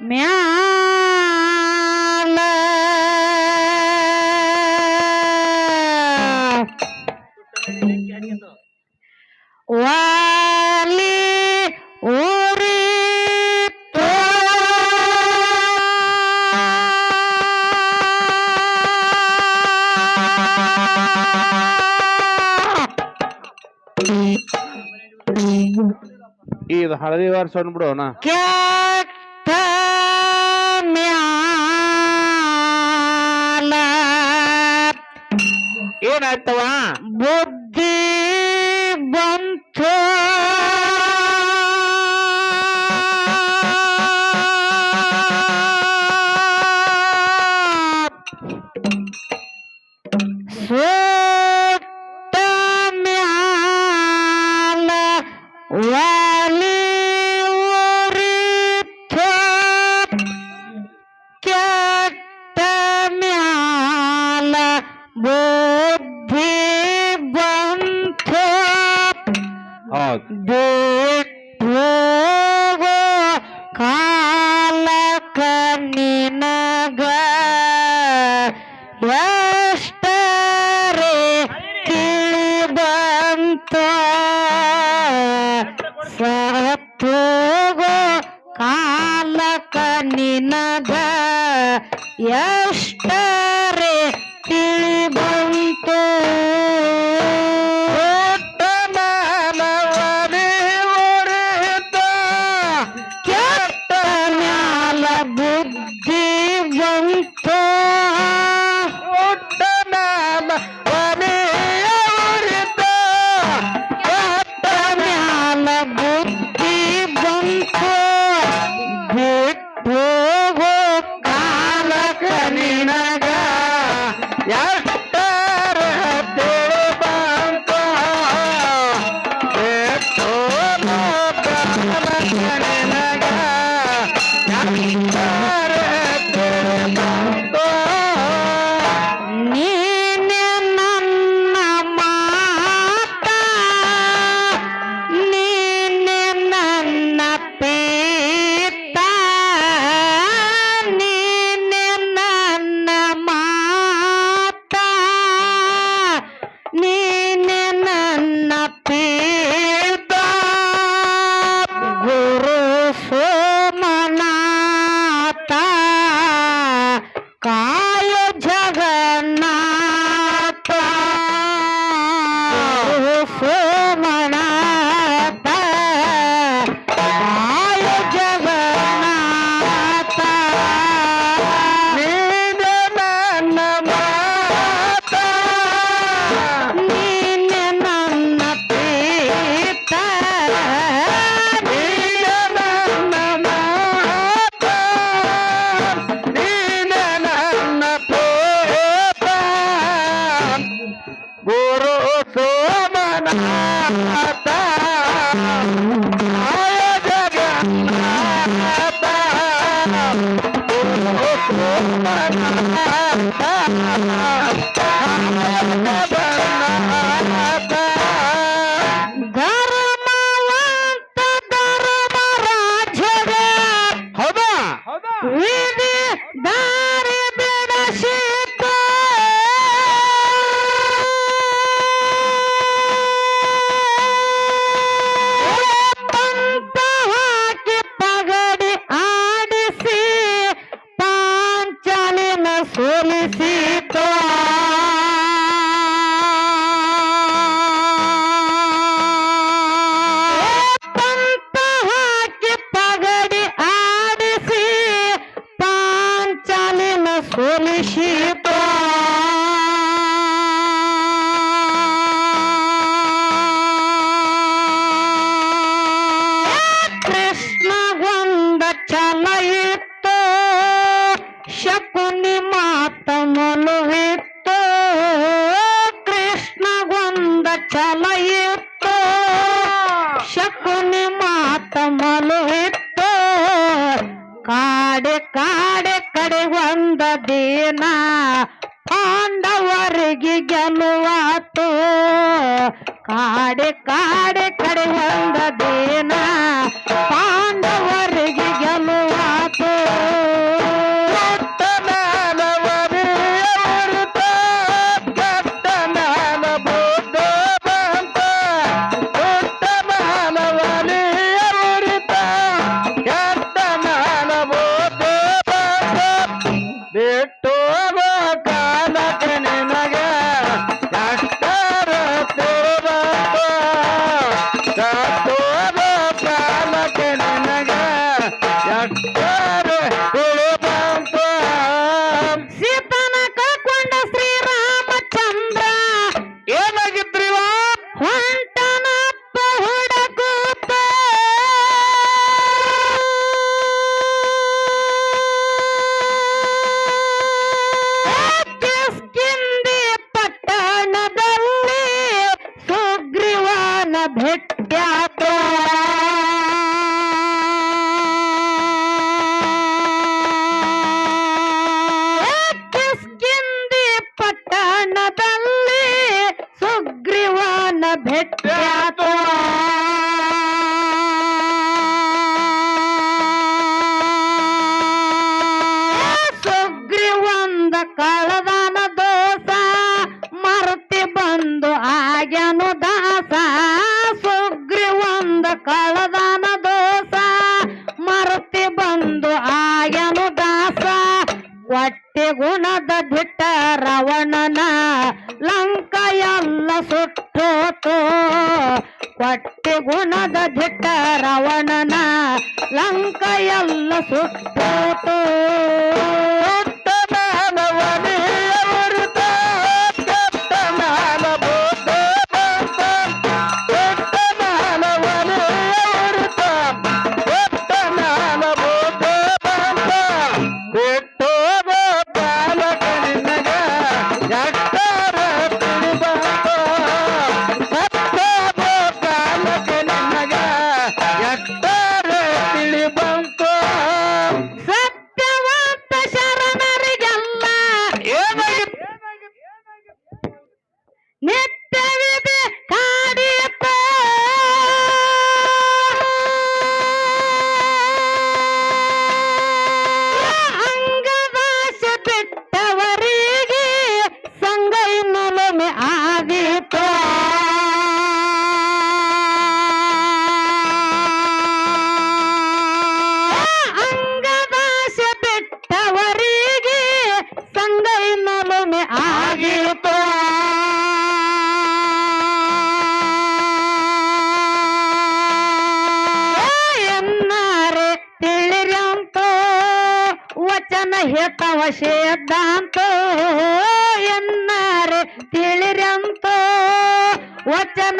ಮ್ಯಾ ಇದು ಹಳದಿ ವರ್ಷ ಬಿಡು ನಾ ಕೆಟ್ಟ ಏನಾಯ್ತವ ಸೋಲಿಸಿ भेट दिया तो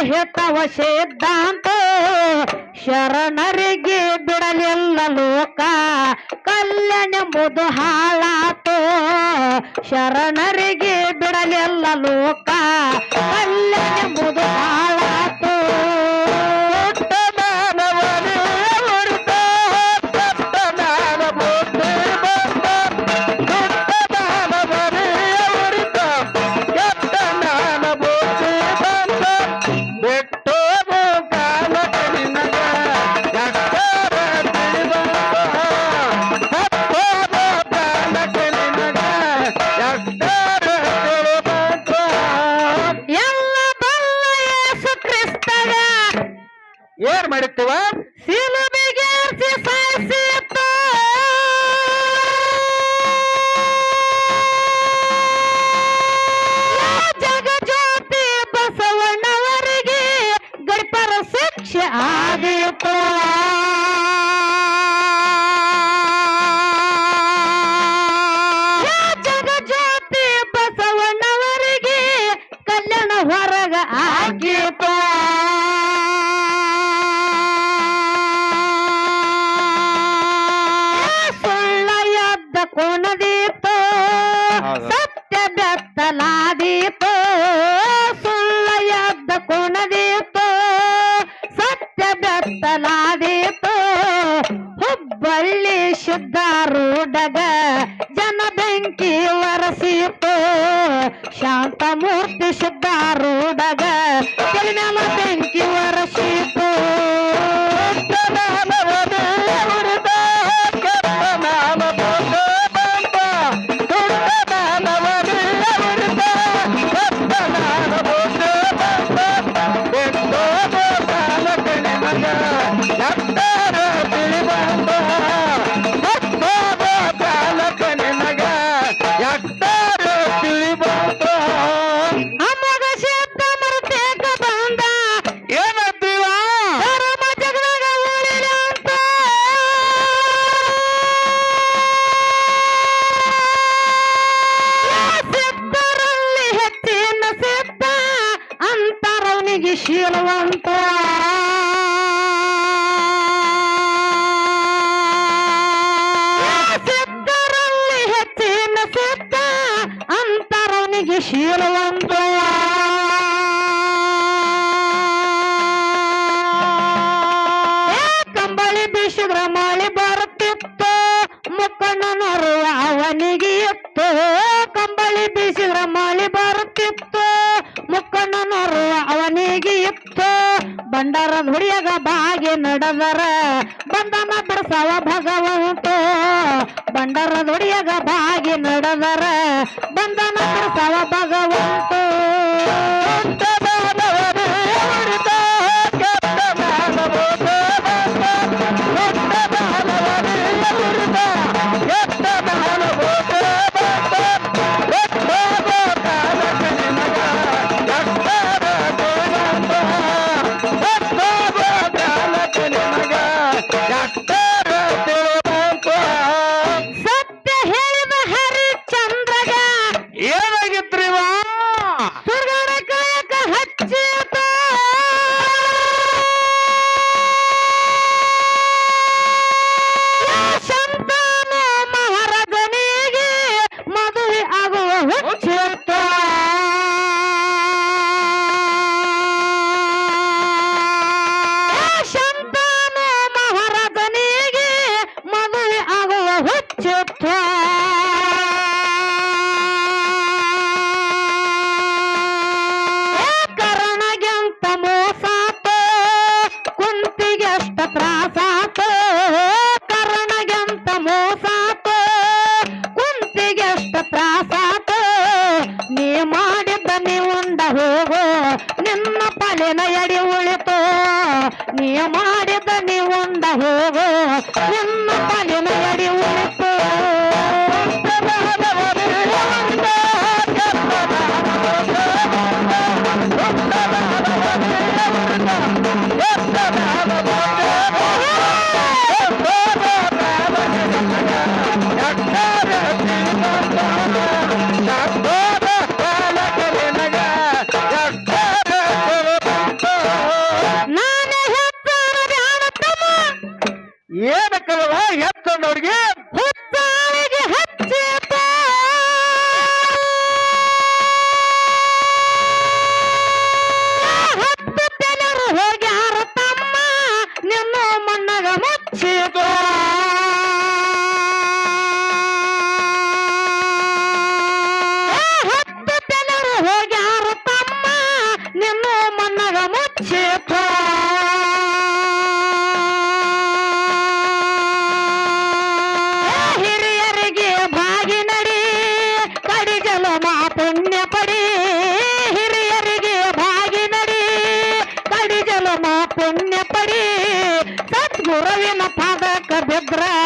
ಹಿತವ ಸಿದ್ಧಾಂತ ಶರಣರಿಗೆ ಬಿಡಲಿಲ್ಲ ಲೋಕ ಕಲ್ಯಾಣ ಹಾಳಾತು. ಶರಣರಿಗೆ ಬಿಡಲಿಲ್ಲ ಲೋಕ ಕಲ್ಯಾಣ ಹಾಳ ಸತ್ಯ ಬೆತ್ತಲಾದೀತು, ಸುಳ್ಳ ಎದ್ದ ಕುಣದೀತು. ಸತ್ಯ ಬೆತ್ತಲಾದೀತು, ಹುಬ್ಬಳ್ಳಿ ಶುದ್ಧ ರೂಢಗ ಜನ ಬೆಂಕಿ ವರಸೀತು ಶಾಂತಮೂರ್ತಿ ಶುದ್ಧ ರೂಢಗ ಬೆಂಕಿ ವರ ಕಣ್ಣನರು ಅವನಿಗೆ ಇತ್ತು ಕಂಬಳಿ ಬೀಸಿದ್ರ ಮಾಲಿ ಬರುತ್ತಿತ್ತು. ಮುಕ್ಕಣ್ಣನರು ಅವನಿಗೆ ಇತ್ತು ಬಂಡಾರದ ಹುಡಿಯಾಗ ಬಾಗಿ ನಡೆದರ ಬಂಧನ ಸವ ಭಗವಂತ. ಬಂಡಾರದ ಹುಡಿಯಾಗ ಬಾಗಿ ನಡೆದರ ಬಂಧನ ಸವ ಭಗವಂತ. Ha! ಏನಕ್ಕಲ್ವ ಎತ್ತಂದವ್ರಿಗೆ ಭದ್ರ